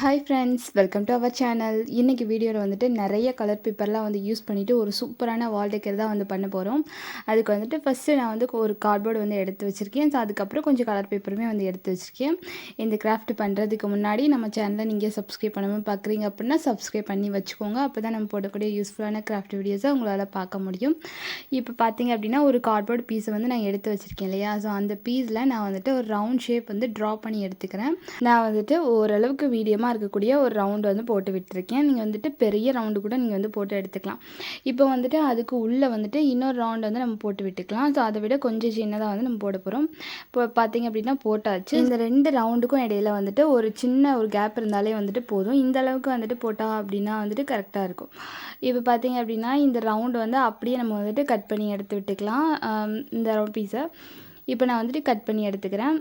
Hi friends welcome to our channel இன்றைக்கி வீடியோவில் வந்துட்டு நிறைய கலர் பேப்பர்லாம் வந்து யூஸ் பண்ணிவிட்டு ஒரு சூப்பரான வால் டெக்கர் தான் வந்து பண்ண போகிறோம் அதுக்கு வந்துட்டு ஃபஸ்ட்டு நான் வந்து ஒரு கார்ட்போர்டு வந்து எடுத்து வச்சுருக்கேன். ஸோ அதுக்கப்புறம் கொஞ்சம் கலர் பேப்பருமே வந்து எடுத்து வச்சுருக்கேன். இந்த கிராஃப்ட் பண்ணுறதுக்கு முன்னாடி நம்ம சேனலை நீங்கள் சப்ஸ்கிரைப் பண்ணாமல் பார்க்குறீங்க அப்படின்னா சப்ஸ்கிரைப் பண்ணி வச்சுக்கோங்க. அப்போ தான் நம்ம போடக்கூடிய யூஸ்ஃபுல்லான கிராஃப்ட் வீடியோஸை உங்களால் பார்க்க முடியும். இப்போ பார்த்தீங்க அப்படின்னா ஒரு கார்ட்போர்டு பீஸை வந்து நான் எடுத்து வச்சுருக்கேன் இல்லையா? ஸோ அந்த பீஸில் நான் வந்துட்டு ஒரு ரவுண்ட் ஷேப் வந்து ட்ரா பண்ணி எடுத்துக்கிறேன். நான் வந்துட்டு ஓரளவுக்கு மீடியமாக இருக்கக்கூடிய ஒரு ரவுண்டு வந்து போட்டு விட்டுருக்கேன். நீங்கள் வந்துட்டு பெரிய ரவுண்டு கூட நீங்கள் வந்து போட்டு எடுத்துக்கலாம். இப்போ வந்துட்டு அதுக்கு உள்ளே வந்துட்டு இன்னொரு ரவுண்டு வந்து நம்ம போட்டு விட்டுக்கலாம். ஸோ அதை விட கொஞ்சம் சின்னதாக வந்து நம்ம போட போகிறோம் இப்போ பார்த்தீங்க அப்படின்னா போட்டாச்சு. இந்த ரெண்டு ரவுண்டுக்கும் இடையில வந்துட்டு ஒரு சின்ன ஒரு கேப் இருந்தாலே வந்துட்டு போதும். இந்த அளவுக்கு வந்துட்டு போட்டால் அப்படின்னா வந்துட்டு கரெக்டாக இருக்கும். இப்போ பார்த்தீங்க அப்படின்னா இந்த ரவுண்டு வந்து அப்படியே நம்ம வந்துட்டு கட் பண்ணி எடுத்து விட்டுக்கலாம். இந்த ரவுண்ட் பீஸை இப்போ நான் வந்துட்டு கட் பண்ணி எடுத்துக்கிறேன்.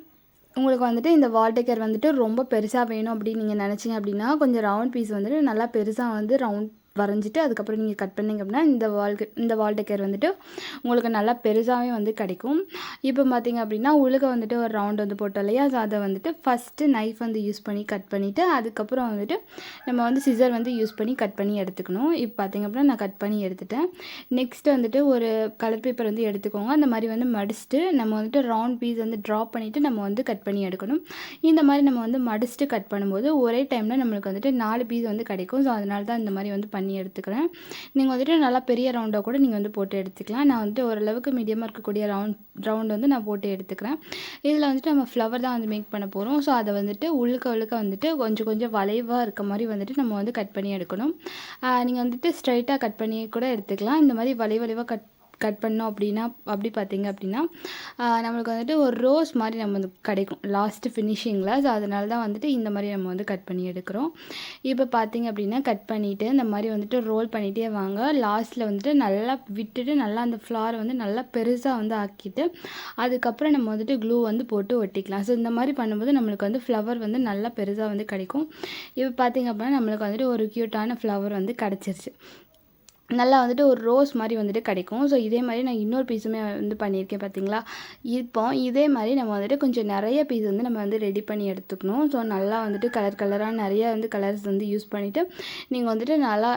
உங்களுக்கு வந்துட்டு இந்த வால்டேக்கர் வந்துட்டு ரொம்ப பெருசாக வேணும் அப்படின்னு நீங்கள் நினச்சிங்க அப்படின்னா கொஞ்சம் ரவுண்ட் பீஸ் வந்துட்டு நல்லா பெருசாக வந்து ரவுண்ட் வரைஞ்சிட்டு அதுக்கப்புறம் நீங்கள் கட் பண்ணிங்க அப்படின்னா இந்த வால் இந்த வால் டெக்கர் வந்துட்டு உங்களுக்கு நல்லா பெருசாகவே வந்து கிடைக்கும். இப்போ பார்த்தீங்க அப்படின்னா உழுக வந்துட்டு ஒரு ரவுண்ட் வந்து போட்டோம் இல்லையா? ஸோ அதை வந்துட்டு ஃபஸ்ட்டு நைஃப் வந்து யூஸ் பண்ணி கட் பண்ணிவிட்டு அதுக்கப்புறம் வந்துட்டு நம்ம வந்து சிசர் வந்து யூஸ் பண்ணி கட் பண்ணி எடுத்துக்கணும். இப்போ பார்த்தீங்க அப்படின்னா நான் கட் பண்ணி எடுத்துட்டேன். நெக்ஸ்ட் வந்துட்டு ஒரு கலர் பேப்பர் வந்து எடுத்துக்கோங்க. அந்த மாதிரி வந்து மடிச்சுட்டு நம்ம வந்துட்டு ரவுண்ட் பீஸ் வந்து ட்ராப் பண்ணிவிட்டு நம்ம வந்து கட் பண்ணி எடுக்கணும். இந்த மாதிரி நம்ம வந்து மடிச்சுட்டு கட் பண்ணும்போது ஒரே டைமில் நம்மளுக்கு வந்துட்டு நாலு பீஸ் வந்து கிடைக்கும். ஸோ அதனால தான் இந்த மாதிரி வந்து பண்ணி எடுத்துக்கிறேன். நீங்கள் வந்துட்டு நல்லா பெரிய ரவுண்டாக கூட நீங்கள் வந்து போட்டு எடுத்துக்கலாம். நான் வந்துட்டு ஓரளவுக்கு மீடியமாக இருக்கக்கூடிய ரவுண்ட் ரவுண்ட் வந்து நான் போட்டு எடுத்துக்கிறேன். இதில் வந்துட்டு நம்ம ஃப்ளவர் தான் வந்து மேக் பண்ண போகிறோம் ஸோ அதை வந்துட்டு உழுக்க உழுக்க வந்துட்டு கொஞ்சம் கொஞ்சம் வளைவாக இருக்க மாதிரி வந்துட்டு நம்ம வந்து கட் பண்ணி எடுக்கணும். நீங்கள் வந்துட்டு ஸ்ட்ரைட்டாக கட் பண்ணி கூட எடுத்துக்கலாம். இந்த மாதிரி வளை வளைவாக கட் கட் பண்ணோம் அப்படின்னா அப்படி பார்த்தீங்க அப்படின்னா நம்மளுக்கு வந்துட்டு ஒரு ரோஸ் மாதிரி நம்ம வந்து கிடைக்கும். லாஸ்ட்டு ஃபினிஷிங்கில் ஸோ அதனால தான் வந்துட்டு இந்த மாதிரி நம்ம வந்து கட் பண்ணி எடுக்கிறோம். இப்போ பார்த்தீங்க அப்படின்னா கட் பண்ணிவிட்டு இந்த மாதிரி வந்துட்டு ரோல் பண்ணிகிட்டே வாங்க. லாஸ்ட்டில் வந்துட்டு நல்லா விட்டுட்டு நல்லா அந்த ஃப்ளார் வந்து நல்லா பெருசாக வந்து ஆக்கிட்டு அதுக்கப்புறம் நம்ம வந்துட்டு க்ளூ வந்து போட்டு ஒட்டிக்கலாம். ஸோ இந்த மாதிரி பண்ணும்போது நம்மளுக்கு வந்து ஃப்ளவர் வந்து நல்லா பெருசாக வந்து கிடைக்கும். இப்போ பார்த்தீங்க அப்படின்னா நம்மளுக்கு வந்துட்டு ஒரு க்யூட்டான ஃப்ளவர் வந்து கிடச்சிருச்சு. நல்லா வந்துட்டு ஒரு ரோஸ் மாதிரி வந்துட்டு கிடைக்கும். ஸோ இதே மாதிரி நான் இன்னொரு பீஸுமே வந்து பண்ணியிருக்கேன் பார்த்தீங்களா இப்போ இதே மாதிரி நம்ம வந்துட்டு கொஞ்சம் நிறைய பீஸ் வந்து நம்ம வந்து ரெடி பண்ணி எடுத்துக்கணும். ஸோ நல்லா வந்துட்டு கலர் கலராக நிறைய வந்து கலர்ஸ் வந்து யூஸ் பண்ணிவிட்டு நீங்கள் வந்துட்டு நல்லா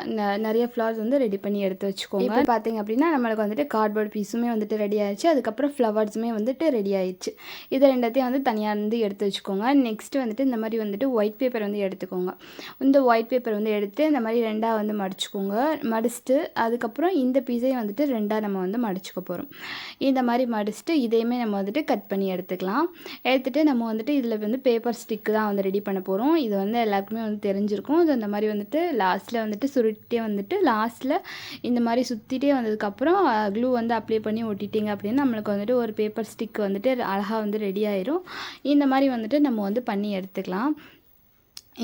நிறைய ஃப்ளவர்ஸ் வந்து ரெடி பண்ணி எடுத்து வச்சுக்கோங்க. இப்போ பார்த்தீங்க அப்படின்னா நம்மளுக்கு வந்துட்டு கார்ட்போர்ட் பீஸுமே வந்துட்டு ரெடி ஆயிடுச்சு. அதுக்கப்புறம் ஃப்ளவர்ஸுமே வந்துட்டு ரெடி ஆயிடுச்சு. இதை ரெண்டத்தையும் வந்து தனியாக வந்து எடுத்து வச்சுக்கோங்க. நெக்ஸ்ட் வந்துட்டு இந்த மாதிரி வந்துட்டு ஒயிட் பேப்பர் வந்து எடுத்துக்கோங்க. இந்த ஒயிட் பேப்பர் வந்து எடுத்து இந்த மாதிரி ரெண்டாக வந்து மடிச்சுக்கோங்க. மடிச்சுட்டு அதுக்கப்புறம் இந்த பீஸையும் வந்துட்டு ரெண்டாக நம்ம வந்து மடிச்சுக்க போகிறோம் இந்த மாதிரி மடிச்சுட்டு இதையுமே நம்ம வந்துட்டு கட் பண்ணி எடுத்துக்கலாம். எடுத்துகிட்டு நம்ம வந்துட்டு இதில் வந்து பேப்பர் ஸ்டிக்கு தான் வந்து ரெடி பண்ண போகிறோம் இது வந்து எல்லாருக்குமே வந்து தெரிஞ்சிருக்கும். இது இந்த மாதிரி வந்துட்டு லாஸ்ட்டில் வந்துட்டு சுருட்டே வந்துட்டு லாஸ்ட்டில் இந்த மாதிரி சுற்றிட்டே வந்ததுக்கப்புறம் க்ளூ வந்து அப்ளை பண்ணி ஒட்டிட்டீங்க அப்படின்னா நம்மளுக்கு வந்துட்டு ஒரு பேப்பர் ஸ்டிக் வந்துட்டு அழகாக வந்து ரெடி ஆயிரும். இந்த மாதிரி வந்துட்டு நம்ம வந்து பண்ணி எடுத்துக்கலாம்.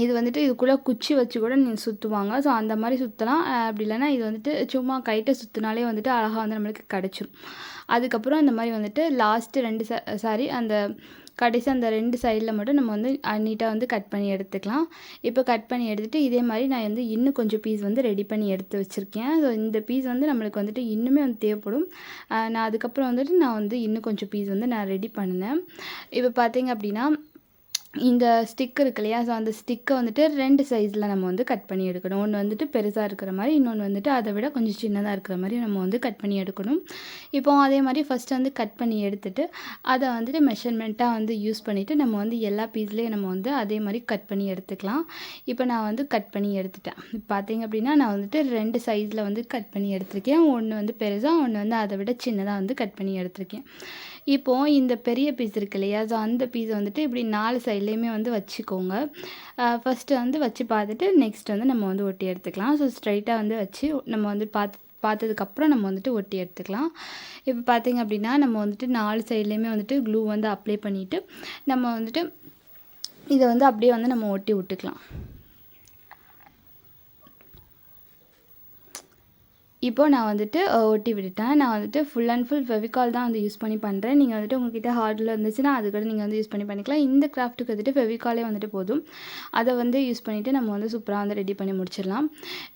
இது வந்துட்டு இதுக்குள்ளே குச்சி வச்சு கூட நீங்கள் சுற்றுவாங்க ஸோ அந்த மாதிரி சுற்றலாம் அப்படி இல்லைன்னா இது வந்துட்டு சும்மா கைட்டை சுற்றினாலே வந்துட்டு அழகாக வந்து நம்மளுக்கு கிடச்சிரும். அதுக்கப்புறம் இந்த மாதிரி வந்துட்டு லாஸ்ட்டு ரெண்டு சாரி அந்த கடைசி அந்த ரெண்டு சைடில் மட்டும் நம்ம வந்து நீட்டாக வந்து கட் பண்ணி எடுத்துக்கலாம். இப்போ கட் பண்ணி எடுத்துகிட்டு இதே மாதிரி நான் வந்து இன்னும் கொஞ்சம் பீஸ் வந்து ரெடி பண்ணி எடுத்து வச்சுருக்கேன். ஸோ இந்த பீஸ் வந்து நம்மளுக்கு வந்துட்டு இன்னுமே வந்து தேவைப்படும். நான் அதுக்கப்புறம் வந்துட்டு நான் வந்து இன்னும் கொஞ்சம் பீஸ் வந்து நான் ரெடி பண்ணினேன். இப்போ பார்த்தீங்க அப்படின்னா இந்த ஸ்டிக் இருக்கு இல்லையா? ஸோ அந்த ஸ்டிக்கை வந்துட்டு ரெண்டு சைஸில் நம்ம வந்து கட் பண்ணி எடுக்கணும். ஒன்று வந்துட்டு பெருசாக இருக்கிற மாதிரி இன்னொன்று வந்துட்டு அதை விட கொஞ்சம் சின்னதாக இருக்கிற மாதிரி நம்ம வந்து கட் பண்ணி எடுக்கணும். இப்போ அதே மாதிரி ஃபஸ்ட்டு வந்து கட் பண்ணி எடுத்துட்டு அதை வந்துட்டு மெஷர்மெண்ட்டாக வந்து யூஸ் பண்ணிவிட்டு நம்ம வந்து எல்லா பீஸ்லேயும் நம்ம வந்து அதே மாதிரி கட் பண்ணி எடுத்துக்கலாம். இப்போ நான் வந்து கட் பண்ணி எடுத்துட்டேன். பார்த்தீங்க அப்படின்னா நான் வந்துட்டு ரெண்டு சைஸில் வந்து கட் பண்ணி எடுத்திருக்கேன். ஒன்று வந்து பெருசாக ஒன்று வந்து அதை விட சின்னதாக வந்து கட் பண்ணி எடுத்திருக்கேன். இப்போது இந்த பெரிய பீஸ் இருக்கு இல்லையா? ஸோ அந்த பீஸை வந்துட்டு இப்படி நாலு சைட்லேயுமே வந்து வச்சுக்கோங்க. ஃபஸ்ட்டு வந்து வச்சு பார்த்துட்டு நெக்ஸ்ட் வந்து நம்ம வந்து ஒட்டி எடுத்துக்கலாம். ஸோ ஸ்ட்ரைட்டாக வந்து வச்சு நம்ம வந்து பார்த்து பார்த்ததுக்கப்புறம் நம்ம வந்துட்டு ஒட்டி எடுத்துக்கலாம். இப்போ பார்த்திங்க அப்படின்னா நம்ம வந்துட்டு நாலு சைட்லேயுமே வந்துட்டு க்ளூ வந்து அப்ளை பண்ணிவிட்டு நம்ம வந்துட்டு இதை வந்து அப்படியே வந்து நம்ம ஒட்டி விட்டுக்கலாம். இப்போது நான் வந்துட்டு ஒட்டி விட்டுட்டேன். நான் வந்துட்டு ஃபுல் அண்ட் ஃபுல் ஃபெவிகால் தான் வந்து யூஸ் பண்ணி பண்ணுறேன் நீங்கள் வந்துட்டு உங்ககிட்ட ஹார்டில் இருந்துச்சுன்னா அது கூட நீங்கள் வந்து யூஸ் பண்ணி பண்ணிக்கலாம். இந்த கிராஃப்ட்டுக்கு வந்துட்டு ஃபெவிகாலே வந்துட்டு போதும். அதை வந்து யூஸ் பண்ணிவிட்டு நம்ம வந்து சூப்பராக வந்து ரெடி பண்ணி முடிச்சிடலாம்.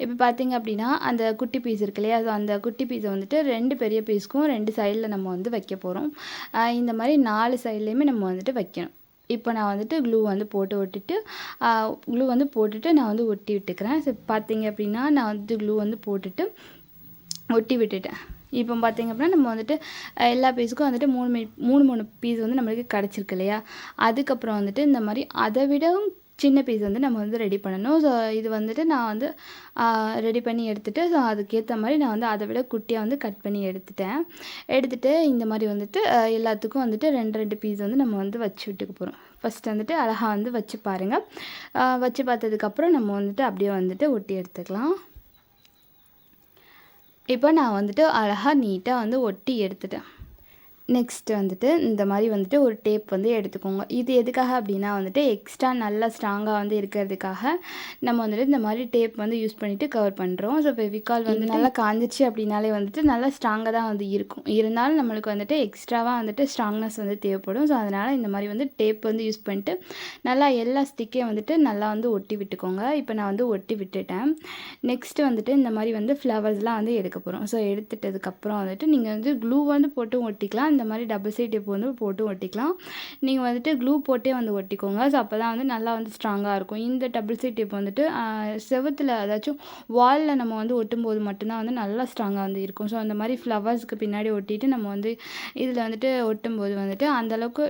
இப்போ பார்த்தீங்க அப்படின்னா அந்த குட்டி பீஸ் இருக்கு இல்லையா? அந்த குட்டி பீஸை வந்துட்டு ரெண்டு பெரிய பீஸ்க்கும் ரெண்டு சைடில் நம்ம வந்து வைக்க போகிறோம் இந்த மாதிரி நாலு சைட்லேயுமே நம்ம வந்துட்டு வைக்கணும். இப்போ நான் வந்துட்டு க்ளூ வந்து போட்டு ஒட்டிட்டு க்ளூ வந்து போட்டுட்டு நான் வந்து ஒட்டி விட்டுக்கிறேன். ஸோ பார்த்தீங்க அப்படின்னா நான் வந்து க்ளூ வந்து போட்டுட்டு ஒட்டி விட்டுட்டேன். இப்போ பார்த்தீங்க அப்படின்னா நம்ம வந்துட்டு எல்லா பீஸுக்கும் வந்துட்டு மூணு மீ மூணு மூணு பீஸ் வந்து நம்மளுக்கு கிடச்சிருக்கு இல்லையா? அதுக்கப்புறம் வந்துட்டு இந்த மாதிரி அதை விடவும் சின்ன பீஸ் வந்து நம்ம வந்து ரெடி பண்ணணும். ஸோ இது வந்துட்டு நான் வந்து ரெடி பண்ணி எடுத்துகிட்டு ஸோ அதுக்கேற்ற மாதிரி நான் வந்து அதை விட குட்டியாக வந்து கட் பண்ணி எடுத்துட்டேன். எடுத்துகிட்டு இந்த மாதிரி வந்துட்டு எல்லாத்துக்கும் வந்துட்டு ரெண்டு ரெண்டு பீஸ் வந்து நம்ம வந்து வச்சு விட்டுக்க போகிறோம் ஃபஸ்ட் வந்துட்டு அழகாக வந்து வச்சு பாருங்கள் வச்சு பார்த்ததுக்கப்புறம் நம்ம வந்துட்டு அப்படியே வந்துட்டு ஒட்டி எடுத்துக்கலாம். இப்போ நான் வந்துட்டு அழகாக நீட்டாக வந்து ஒட்டி எடுத்துட்டேன். நெக்ஸ்ட் வந்துட்டு இந்த மாதிரி வந்துட்டு ஒரு டேப் வந்து எடுத்துக்கோங்க. இது எதுக்காக அப்படின்னா வந்துட்டு எக்ஸ்ட்ரா நல்லா ஸ்ட்ராங்காக வந்து இருக்கிறதுக்காக நம்ம வந்துட்டு இந்த மாதிரி டேப் வந்து யூஸ் பண்ணிவிட்டு கவர் பண்ணுறோம் ஸோ ஃபெவிகால் வந்து நல்லா காஞ்சிச்சு அப்படின்னாலே வந்துட்டு நல்லா ஸ்ட்ராங்காக தான் வந்து இருக்கும். இருந்தாலும் நம்மளுக்கு வந்துட்டு எக்ஸ்ட்ராவாக வந்துட்டு ஸ்ட்ராங்னஸ் வந்து தேவைப்படும். ஸோ அதனால் இந்த மாதிரி வந்து டேப் வந்து யூஸ் பண்ணிட்டு நல்லா எல்லா ஸ்டிக்கையும் வந்துட்டு நல்லா வந்து ஒட்டி விட்டுக்கோங்க. இப்போ நான் வந்து ஒட்டி விட்டுட்டேன். நெக்ஸ்ட்டு வந்துட்டு இந்த மாதிரி வந்து ஃப்ளவர்ஸ்லாம் வந்து எடுக்க போகிறோம் ஸோ எடுத்துட்டதுக்கப்புறம் வந்துட்டு நீங்கள் வந்து க்ளூ வந்து போட்டும் ஒட்டிக்கலாம். இந்த மாதிரி டபுள் சைட் டேப் வந்து போட்டு ஒட்டிக்கலாம். நீங்கள் வந்துட்டு க்ளூ போட்டே வந்து ஒட்டிக்கோங்க. ஸோ அப்போ தான் வந்து நல்லா வந்து ஸ்ட்ராங்காக இருக்கும். இந்த டபுள் சைட் இப்போ வந்துட்டு செவத்தில் அதாச்சும் வாலில் நம்ம வந்து ஒட்டும்போது மட்டும்தான் வந்து நல்லா ஸ்ட்ராங்காக வந்து இருக்கும். ஸோ அந்த மாதிரி ஃப்ளவர்ஸ்க்கு பின்னாடி ஒட்டிட்டு நம்ம வந்து இதில் வந்துட்டு ஒட்டும்போது வந்துட்டு அந்தளவுக்கு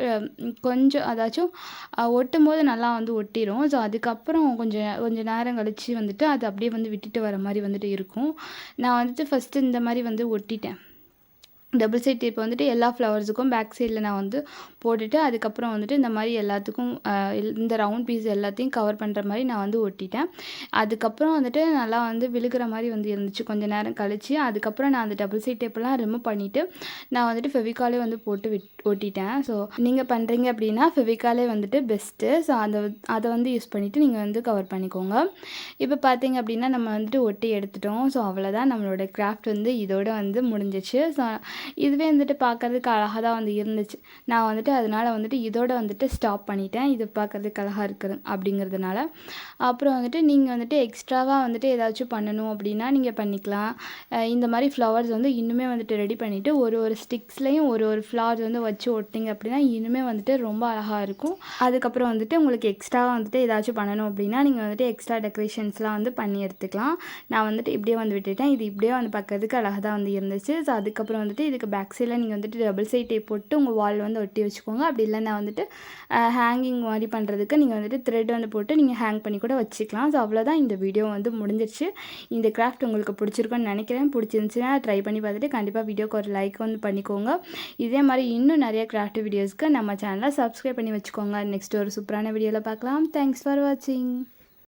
கொஞ்சம் அதாச்சும் ஒட்டும்போது நல்லா வந்து ஒட்டிடும் ஸோ அதுக்கப்புறம் கொஞ்சம் கொஞ்சம் நேரம் கழித்து வந்துட்டு அது அப்படியே வந்து விட்டுட்டு வர மாதிரி வந்துட்டு இருக்கும். நான் வந்துட்டு ஃபஸ்ட்டு இந்த மாதிரி வந்து ஒட்டிட்டேன். டபுள் சைட் டேப் வந்துட்டு எல்லா ஃப்ளவர்ஸுக்கும் பேக் சைடில் நான் வந்து போட்டுட்டு அதுக்கப்புறம் வந்துட்டு இந்த மாதிரி எல்லாத்துக்கும் இல்- இந்த ரவுண்ட் பீஸ் எல்லாத்தையும் கவர் பண்ணுற மாதிரி நான் வந்து ஒட்டிட்டேன். அதுக்கப்புறம் வந்துட்டு நல்லா வந்து விழுகிற மாதிரி வந்து இருந்துச்சு. கொஞ்சம் நேரம் கழித்து அதுக்கப்புறம் நான் அந்த டபுள் சைட் டேப்பெல்லாம் ரிமூவ் பண்ணிவிட்டு நான் வந்துட்டு ஃபெவிகாலே வந்து போட்டு விட் ஒட்டிட்டேன். ஸோ நீங்கள் பண்ணுறீங்க அப்படின்னா ஃபெவிகாலே வந்துட்டு பெஸ்ட்டு ஸோ அதை அதை வந்து யூஸ் பண்ணிவிட்டு நீங்கள் வந்து கவர் பண்ணிக்கோங்க. இப்போ பார்த்தீங்க அப்படின்னா நம்ம வந்துட்டு ஒட்டி எடுத்துட்டோம். ஸோ அவ்வளோதான் நம்மளோட கிராஃப்ட் வந்து இதோட வந்து முடிஞ்சிச்சு. ஸோ இதுவே வந்துட்டு பார்க்கறதுக்கு அழகாக தான் வந்து இருந்துச்சு. நான் வந்துட்டு அதனால் வந்துட்டு இதோட வந்துட்டு ஸ்டாப் பண்ணிட்டேன். இது பார்க்கறதுக்கு அழகாக இருக்குது அப்படிங்கிறதுனால. அப்புறம் வந்துட்டு நீங்கள் வந்துட்டு எக்ஸ்ட்ராவாக வந்துட்டு ஏதாச்சும் பண்ணணும் அப்படின்னா நீங்கள் பண்ணிக்கலாம். இந்த மாதிரி ஃப்ளவர்ஸ் வந்து இன்னுமே வந்துட்டு ரெடி பண்ணிவிட்டு ஒரு ஒரு ஸ்டிக்ஸ்லேயும் ஒரு ஒரு ஃப்ளவர்ஸ் வந்து வச்சு ஒட்டிங்க அப்படின்னா இன்னுமே வந்துட்டு ரொம்ப அழகாக இருக்கும். அதுக்கப்புறம் வந்துட்டு உங்களுக்கு எக்ஸ்ட்ராவாக வந்துட்டு ஏதாச்சும் பண்ணணும் அப்படின்னா நீங்கள் வந்துட்டு எக்ஸ்ட்ரா டெக்கரேஷன்ஸ்லாம் வந்து பண்ணி எடுத்துக்கலாம். நான் வந்துட்டு இப்படியே வந்து விட்டுட்டேன். இது இப்படியே வந்து பார்க்கறதுக்கு அழகாக தான் வந்து இருந்துச்சு. ஸோ அதுக்கப்புறம் வந்துட்டு இதுக்கு பேக் சைடில் நீங்கள் வந்துட்டு டபுள் சைட் டேப் போட்டு உங்கள் வால் வந்து ஒட்டி வச்சுக்கோங்க. அப்படி இல்லைன்னா வந்துட்டு ஹேங்கிங் மாதிரி பண்ணுறதுக்கு நீங்கள் வந்துட்டு த்ரெட் வந்து போட்டு நீங்கள் ஹேங் பண்ணி கூட வச்சுக்கலாம். ஸோ அவ்வளோதான் இந்த வீடியோ வந்து முடிஞ்சிருச்சு. இந்த கிராஃப்ட் உங்களுக்கு பிடிச்சிருக்குன்னு நினைக்கிறேன். பிடிச்சிருந்துச்சுன்னா ட்ரை பண்ணி பார்த்துட்டு கண்டிப்பாக வீடியோக்கு ஒரு லைக் வந்து பண்ணிக்கோங்க. இதே மாதிரி இன்னும் நிறைய கிராஃப்ட் வீடியோஸ்க்கு நம்ம சேனலை சப்ஸ்கிரைப் பண்ணி வச்சுக்கோங்க. நெக்ஸ்ட் ஒரு சூப்பரான வீடியோவில் பார்க்கலாம். தேங்க்ஸ் ஃபார் வாட்சிங்